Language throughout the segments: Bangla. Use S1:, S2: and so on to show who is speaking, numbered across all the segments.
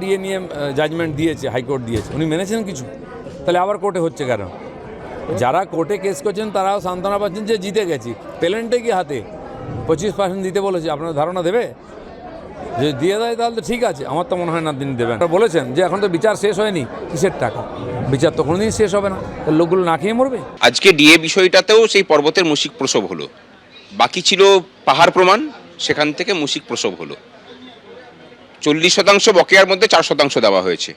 S1: ডিএ নিয়ে জাজমেন্ট দিয়েছে হাইকোর্ট দিয়েছে। উনি মেনেছেন কিছু? তাহলে আবার কোর্টে হচ্ছে কেন? যারা কোর্টে কেস করছেন, তারাও সান্ত্বনা পাচ্ছেন যে জিতে গেছি। পেলেন্টে কি হাতে? পঁচিশ পার্সেন্ট দিতে বলেছে। আপনার ধারণা দেবে? যে দিয়ে দেয়, তাহলে তো ঠিক আছে। আমার তো মনে হয় না তিনি দেবেন বলেছেন যে এখন তো বিচার শেষ হয়নি। কিসের টাকা? বিচার তো কোনোদিন শেষ হবে না। লোকগুলো না খেয়ে মরবে?
S2: আজকে ডিএ বিষয়টাতেও সেই পর্বতের মুশিক প্রসব হলো। বাকি ছিল পাহাড় প্রমাণ, সেখান থেকে মুশিক প্রসব হলো। চল্লিশ শতাংশ বকেয়ার মধ্যে চার শতাংশ দেওয়া হয়েছে।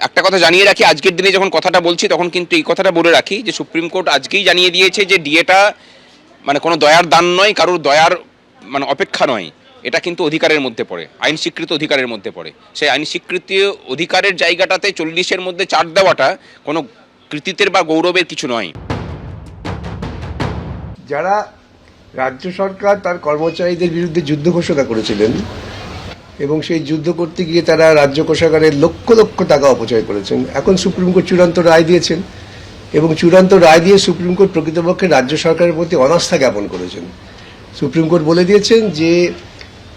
S2: একটা কথা জানিয়ে রাখি, আজকের দিনে যখন কথাটা বলছি, তখন কিন্তু এই কথাটা বলে রাখি যে সুপ্রিম কোর্ট আজকেই জানিয়ে দিয়েছে যে ডিএটা মানে কোনো দয়ার দান নয়, কারোর দয়ার মানে অপেক্ষা নয়। এটা কিন্তু অধিকারের মধ্যে পড়ে আইন স্বীকৃত অধিকারের মধ্যে পড়ে। সেই আইন স্বীকৃতি অধিকারের জায়গাটাতে চল্লিশের মধ্যে চার দেওয়াটা কোনো কৃতিত্বের বা গৌরবের কিছু নয়।
S3: যারা রাজ্য সরকার তার কর্মচারীদের বিরুদ্ধে যুদ্ধ ঘোষণা করেছিলেন এবং সেই যুদ্ধ করতে গিয়ে তারা রাজ্য কোষাগারে লক্ষ লক্ষ টাকা অপচয় করেছেন। এখন সুপ্রিম কোর্ট চূড়ান্ত রায় দিয়েছেন এবং চূড়ান্ত রায় দিয়ে সুপ্রিম কোর্ট প্রকৃতপক্ষে রাজ্য সরকারের প্রতি অনাস্থা জ্ঞাপন করেছেন। সুপ্রিম কোর্ট বলে দিয়েছেন যে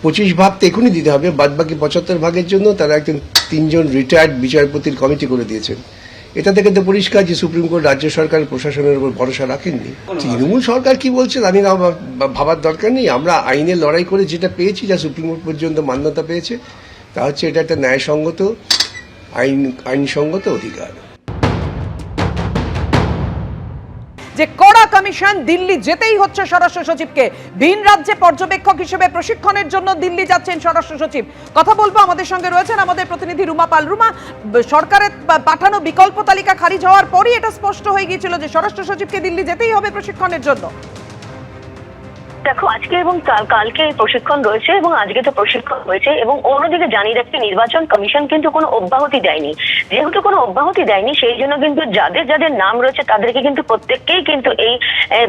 S3: পঁচিশ ভাগ তো এখনই দিতে হবে, বাদবাকি পঁচাত্তর ভাগের জন্য তারা একজন তিনজন রিটায়ার্ড বিচারপতির কমিটি করে দিয়েছেন। এটা থেকে তো পরিষ্কার যে সুপ্রিম কোর্ট, রাজ্য সরকার, প্রশাসনের উপর ভরসা রাখেননি। তৃণমূল সরকার কি বলছেন? আমি না ভাবার দরকার নেই। আমরা আইনে লড়াই করে যেটা পেয়েছি, যা সুপ্রিম কোর্ট পর্যন্ত মান্যতা পেয়েছে, তা হচ্ছে এটা একটা ন্যায়সঙ্গত, আইন, আইনসঙ্গত অধিকার।
S4: যে কড়া কমিশন দিল্লি যেতেই হচ্ছে স্বরাষ্ট্র সচিবকে। ভিন রাজ্যে পর্যবেক্ষক হিসেবে প্রশিক্ষণের জন্য দিল্লি যাচ্ছেন স্বরাষ্ট্র সচিব। কথা বলব আমাদের সঙ্গে রয়েছেন আমাদের প্রতিনিধি রুমা পাল। রুমা, সরকারের পাঠানো বিকল্প তালিকা খারিজ হওয়ার পরই এটা স্পষ্ট হয়ে গিয়েছিল যে স্বরাষ্ট্র সচিবকে দিল্লি যেতেই হবে প্রশিক্ষণের জন্য।
S5: দেখো, আজকে এবং কালকে প্রশিক্ষণ রয়েছে এবং আজকে তো প্রশিক্ষণ হয়েছে এবং অন্যদিকে জানিয়ে রাখতে নির্বাচন কমিশন কিন্তু কোনো অব্যাহতি দেয়নি। যেহেতু কোনো অব্যাহতি দেয়নি, সেই জন্য কিন্তু যাদের যাদের নাম রয়েছে, তাদেরকে কিন্তু প্রত্যেককেই কিন্তু এই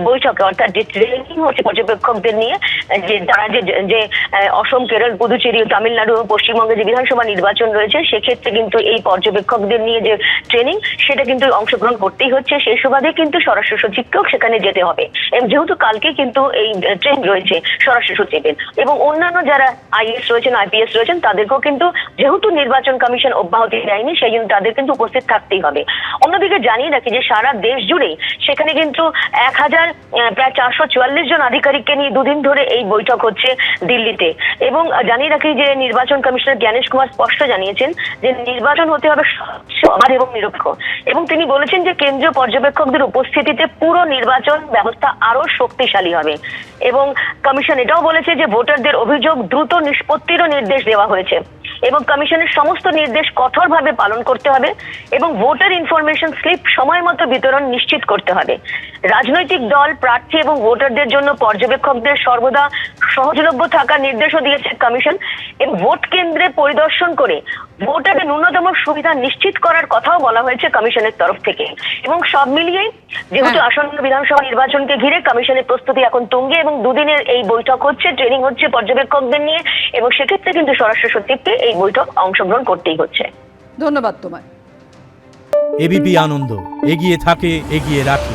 S5: বৈঠকে, অর্থাৎ যে ট্রেনিং হচ্ছে পর্যবেক্ষকদের নিয়ে, যে তারা যে অসম, কেরল, পুদুচেরি, তামিলনাড়ু ও পশ্চিমবঙ্গে যে বিধানসভা নির্বাচন রয়েছে, সেক্ষেত্রে কিন্তু এই পর্যবেক্ষকদের নিয়ে যে ট্রেনিং সেটা কিন্তু অংশগ্রহণ করতেই হচ্ছে। সেই সুবাদে কিন্তু স্বরাষ্ট্র সচিবকেও সেখানে যেতে হবে। এবং যেহেতু কালকে কিন্তু এই ট্রেন রয়েছে স্বরাষ্ট্র সচিবের এবং অন্যান্য যারা আইএস রয়েছেন আইপিএস রয়েছেন, তাদেরকেও কিন্তু যেহেতু নির্বাচন কমিশন অব্যাহতি দেয়নি, সেই জন্য তাদের কিন্তু উপস্থিত থাকতেই হবে। অন্যদিকে জানিয়ে রাখি যে সারা দেশ জুড়েই সেখানে কিন্তু এক হাজার প্রায় চারশো চুয়াল্লিশ জন আধিকারিককে নিয়ে দুদিন ধরে এই বৈঠক হচ্ছে দিল্লিতে। এবং জানিয়ে রাখি যে নির্বাচন কমিশনার জ্ঞানেশ কুমার স্পষ্ট জানিয়েছেন যে নির্বাচন হতে হবে অবাধ এবং নিরপেক্ষ। এবং তিনি বলেছেন যে কেন্দ্রীয় পর্যবেক্ষকদের উপস্থিতিতে পুরো নির্বাচন ব্যবস্থা আরও শক্তিশালী হবে। এবং কমিশন এটাও বলেছে যে ভোটারদের অভিযোগ দ্রুত নিষ্পত্তিরও নির্দেশ দেওয়া হয়েছে। এবং কমিশনের সমস্ত নির্দেশ কঠোরভাবে পালন করতে হবে এবং ভোটার ইনফরমেশন স্লিপ সময় মতো বিতরণ নিশ্চিত করতে হবে। রাজনৈতিক দল, প্রার্থী এবং ভোটারদের জন্য পর্যবেক্ষকদের সর্বদা সহজলভ্য থাকার নির্দেশও দিয়েছে কমিশন এবং ভোট কেন্দ্রে পরিদর্শন করে ভোটারের ন্যূনতম সুবিধা নিশ্চিত করার কথাও বলা হয়েছে কমিশনের তরফ থেকে। এবং সব মিলিয়ে যেহেতু
S4: হ্যাঁ।
S5: আসন্ন বিধানসভা নির্বাচনকে ঘিরে কমিশনের প্রস্তুতি এখন তুঙ্গে এবং দুদিনের এই বৈঠক হচ্ছে ট্রেনিং হচ্ছে পর্যবেক্ষকদের নিয়ে এবং সেক্ষেত্রে কিন্তু স্বরাষ্ট্র সচিবকে এই বৈঠক অংশগ্রহণ করতেই হচ্ছে।
S4: ধন্যবাদ তোমায়।
S6: এবিপি আনন্দ এগিয়ে থাকে এগিয়ে রাখে।